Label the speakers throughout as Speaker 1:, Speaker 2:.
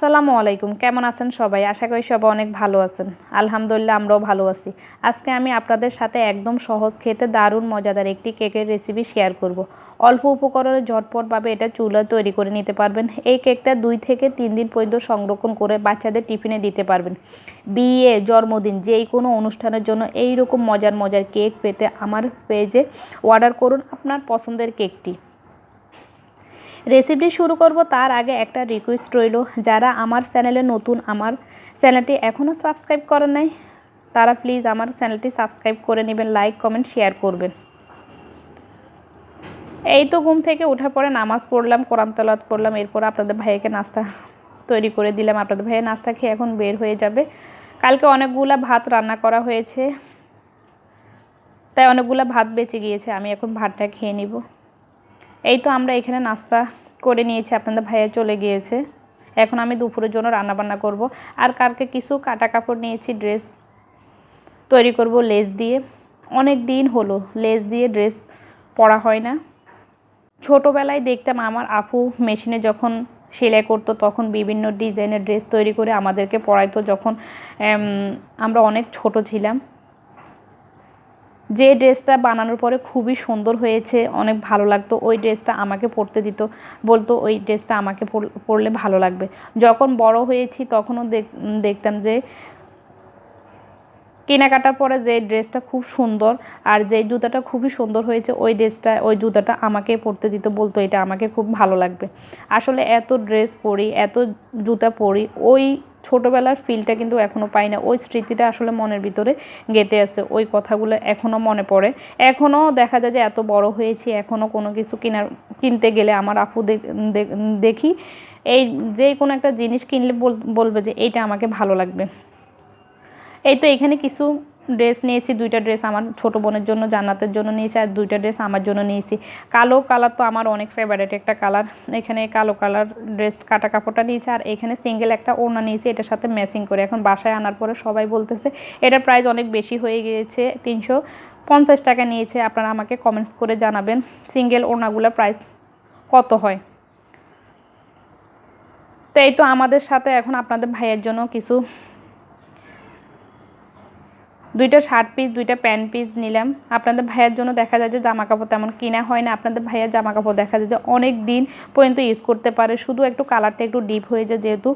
Speaker 1: আসসালামু আলাইকুম। কেমন আছেন সবাই? আশা করি সবাই অনেক ভালো আছেন। আলহামদুলিল্লাহ, আমরাও ভালো আছি। আজকে আমি আপনাদের সাথে একদম সহজ খেতে দারুণ মজাদার একটি কেকের রেসিপি শেয়ার করব। অল্প উপকরণে ঝটপটভাবে এটা চুলা তৈরি করে নিতে পারবেন। এই কেকটা দুই থেকে তিন দিন পর্যন্ত সংরক্ষণ করে বাচ্চাদের টিফিনে দিতে পারবেন। বিয়ে, জন্মদিন যেই কোনো অনুষ্ঠানের জন্য এই রকম মজার মজার কেক পেতে আমার পেজে অর্ডার করুন আপনার পছন্দের কেকটি। রেসিপি শুরু করব তার আগে একটা রিকোয়েস্ট রইল। যারা আমার চ্যানেলে নতুন, আমার চ্যানেলটি এখনও সাবস্ক্রাইব করেন নাই, তারা প্লিজ আমার চ্যানেলটি সাবস্ক্রাইব করে নেবেন লাইক কমেন্ট শেয়ার করবেন। এই তো ঘুম থেকে ওঠার পরে নামাজ পড়লাম, কোরআন তলাত করলাম, এরপর আপনাদের ভাইকে নাস্তা তৈরি করে দিলাম। আপনাদের ভাইয়ের নাস্তা খেয়ে এখন বের হয়ে যাবে। কালকে অনেকগুলো ভাত রান্না করা হয়েছে, তাই অনেকগুলো ভাত বেঁচে গিয়েছে, আমি এখন ভাতটা খেয়ে নিব। এই তো আমরা এখানে নাস্তা করে নিয়েছি, আপনাদের ভাইয়া চলে গিয়েছে। এখন আমি দুপুরের জন্য রান্নাবান্না করব। আর কালকে কিছু কাটা কাপড় নিয়েছি, ড্রেস তৈরি করব লেস দিয়ে। অনেক দিন হলো লেস দিয়ে ড্রেস পরা হয় না। ছোটোবেলায় দেখতাম আমার আপু মেশিনে যখন সেলাই করতো, তখন বিভিন্ন ডিজাইনের ড্রেস তৈরি করে আমাদেরকে পরাইতো। যখন আমরা অনেক ছোট ছিলাম যে ড্রেসটা বানানোর পরে খুবই সুন্দর হয়েছে, অনেক ভালো লাগতো, ওই ড্রেসটা আমাকে পরতে দিত, বলতো ওই ড্রেসটা আমাকে পরলে ভালো লাগবে। যখন বড় হয়েছি তখনও দেখতাম যে কেনাকাটার পরে যে ড্রেসটা খুব সুন্দর আর যে জুতাটা খুবই সুন্দর হয়েছে, ওই ড্রেসটা ওই জুতাটা আমাকে পরতে দিত বলতো, এটা আমাকে খুব ভালো লাগবে। আসলে এত ড্রেস পরি, এত জুতা পরি, ওই ছোটোবেলার ফিলটা কিন্তু এখনও পাই না। ওই স্মৃতিটা আসলে মনের ভিতরে গেঁথে আছে, ওই কথাগুলো এখনও মনে পড়ে। এখনও দেখা যায় যে এত বড় হয়েছি এখনও কোনো কিছু কেনার, কিনতে গেলে আমার আপু দেখি, এই যে কোনো একটা জিনিস কিনলে বলবে যে এইটা আমাকে ভালো লাগবে। এই তো এখানে কিছু ড্রেস নিয়েছি, দুইটা ড্রেস আমার ছোট বোনের জন্য, জান্নাতের জন্য নিয়েছি, আর দুইটা ড্রেস আমার জন্য নিয়েছি। কালো কালার তো আমার অনেক ফেভারেট একটা কালার এখানে কালো কালার ড্রেস কাটা কাপড়টা নিয়েছি, আর এখানে সিঙ্গেল একটা ওড়না নিয়েছি, এটার সাথে ম্যাচিং করে। এখন বাসায় আনার পরে সবাই বলতেছে, এটার প্রাইস অনেক বেশি হয়ে গিয়েছে, তিনশো পঞ্চাশ টাকা নিয়েছে। আপনারা আমাকে কমেন্টস করে জানাবেন সিঙ্গেল ওড়নাগুলোর প্রাইস কত হয়। তো এই তো আমাদের সাথে এখন আপনাদের ভাইয়ের জন্য কিছু দুইটা শার্ট পিস দুইটা প্যান্ট পিস নিলাম। আপনাদের ভাইয়ের জন্য দেখা যায় যে জামা কাপড় তেমন কিনা হয় না। আপনাদের ভাইয়ের জামা কাপড় দেখা যায় যে অনেক দিন পর্যন্ত ইউজ করতে পারে। শুধু একটু কালারটা একটু ডিপ হয়ে যায় যেহেতু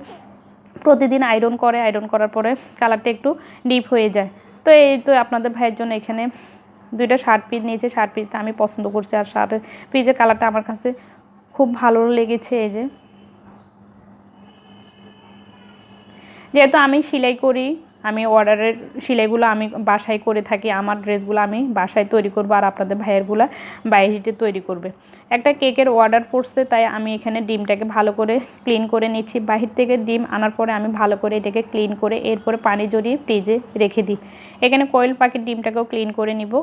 Speaker 1: প্রতিদিন আয়রন করে আয়রন করার পরে কালারটা একটু ডিপ হয়ে যায়। তো এই তো আপনাদের ভাইয়ের জন্য এখানে দুইটা শার্ট পিস নিয়েছে। শার্ট পিসটা আমি পছন্দ করছি আর শার্ট পিসের কালারটা আমার কাছে খুব ভালো লেগেছে এই যে। যেহেতু আমি সেলাই করি আমি অর্ডারের সেলাইগুলো আমি বাসায় করে থাকি, আমার ড্রেসগুলো আমি বাসায় তৈরি করব আর আপনাদের ভাইয়েরগুলো বাইরে তৈরি করবে। একটা কেকের অর্ডার পড়ছে, তাই আমি এখানে ডিমটাকে ভালো করে ক্লিন করে নিচ্ছি। বাহির থেকে ডিম আনার পরে আমি ভালো করে এটাকে ক্লিন করে এরপরে পানি জড়িয়ে ফ্রিজে রেখে দিই। এখানে কয়েল পাখির ডিমটাকেও ক্লিন করে নিব।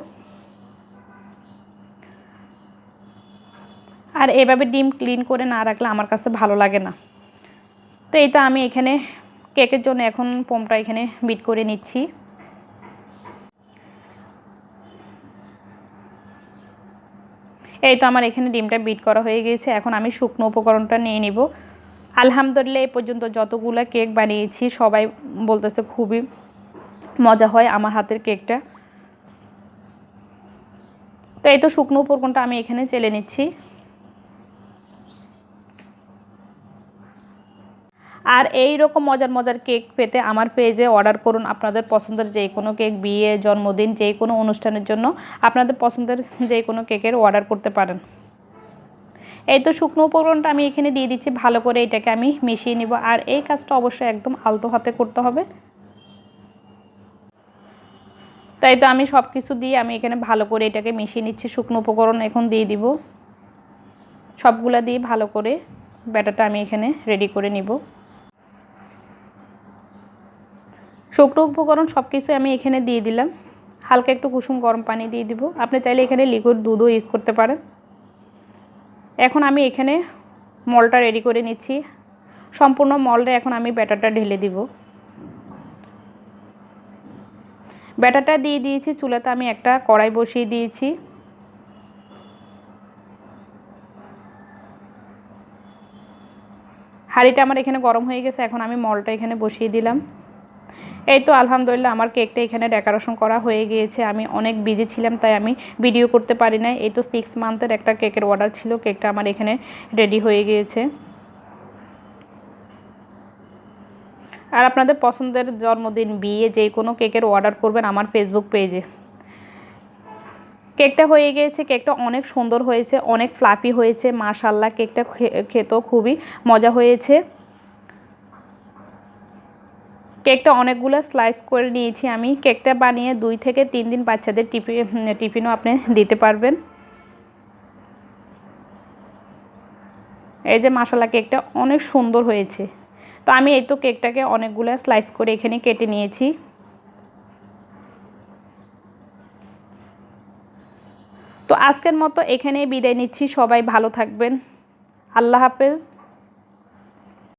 Speaker 1: আর এভাবে ডিম ক্লিন করে না রাখলে আমার কাছে ভালো লাগে না। তো এই তো আমি এখানে কেকের জন্য এখন পোমটা এখানে বিট করে নিচ্ছি। এই তো আমার এখানে ডিমটা বিট করা হয়ে গিয়েছে এখন আমি শুকনো উপকরণটা নিয়ে নিব। আলহামদুলিল্লাহ, এ পর্যন্ত যতগুলো কেক বানিয়েছি, সবাই বলতেছে খুবই মজা হয় আমার হাতের কেকটা। তো এই তো শুকনো উপকরণটা আমি এখানে চেলে নিচ্ছি। আর এই রকম মজার মজার কেক পেতে আমার পেজে অর্ডার করুন আপনাদের পছন্দের যে কোনো কেক, বিয়ে, জন্মদিন, যে কোনো অনুষ্ঠানের জন্য আপনাদের পছন্দের যে কোনো কেকের অর্ডার করতে পারেন। এই তো শুকনো উপকরণটা আমি এখানে দিয়ে দিচ্ছি, ভালো করে এটাকে আমি মিশিয়ে নিব। আর এই কাজটা অবশ্যই একদম আলতো হাতে করতে হবে। তাই তো আমি সব কিছু দিয়ে আমি এখানে ভালো করে এটাকে মিশিয়ে নিচ্ছি, শুকনো উপকরণ এখন দিয়ে দিব। সবগুলা দিয়ে ভালো করে ব্যাটারটা আমি এখানে রেডি করে নিব। শুকনো উপকরণ সব কিছু আমি এখানে দিয়ে দিলাম। হালকা একটু কুসুম গরম পানি দিয়ে দিব। আপনি চাইলে এখানে লিকুইড দুধও ইউজ করতে পারেন। এখন আমি এখানে মলটা রেডি করে নিচ্ছি। সম্পূর্ণ মলটা এখন আমি ব্যাটারটা ঢেলে দিব। ব্যাটারটা দিয়ে দিয়েছি, চুলাতে আমি একটা কড়াই বসিয়ে দিয়েছি। হাঁড়িটা আমার এখানে গরম হয়ে গেছে, এখন আমি মলটা এখানে বসিয়ে দিলাম। এই তো আলহামদুলিল্লাহ, আমার কেকটা এখানে ডেকোরেশন করা হয়ে গিয়েছে। আমি অনেক বিজি ছিলাম, তাই আমি ভিডিও করতে পারি না এই তো সিক্স মান্থের একটা কেকের অর্ডার ছিল কেকটা আমার এখানে রেডি হয়ে গিয়েছে। আর আপনাদের পছন্দের জন্মদিন, বিয়ে, যে কোনো কেকের অর্ডার করবেন আমার ফেসবুক পেজে কেকটা হয়ে গিয়েছে কেকটা অনেক সুন্দর হয়েছে, অনেক ফ্লাফি হয়েছে মাশাল্লাহ কেকটা খেতেও খুবই মজা হয়েছে। কেকটা অনেকগুলো স্লাইস করে নিয়েছি আমি। কেকটা বানিয়ে দুই থেকে তিন দিন বাচ্চাদের টিফি টিফিনও আপনি দিতে পারবেন। এই যে মাসালা কেকটা অনেক সুন্দর হয়েছে। তো আমি এই তো কেকটাকে অনেকগুলো স্লাইস করে এখানে কেটে নিয়েছি। তো আজকের মতো এখানেই বিদায় নিচ্ছি। সবাই ভালো থাকবেন। আল্লাহ হাফেজ।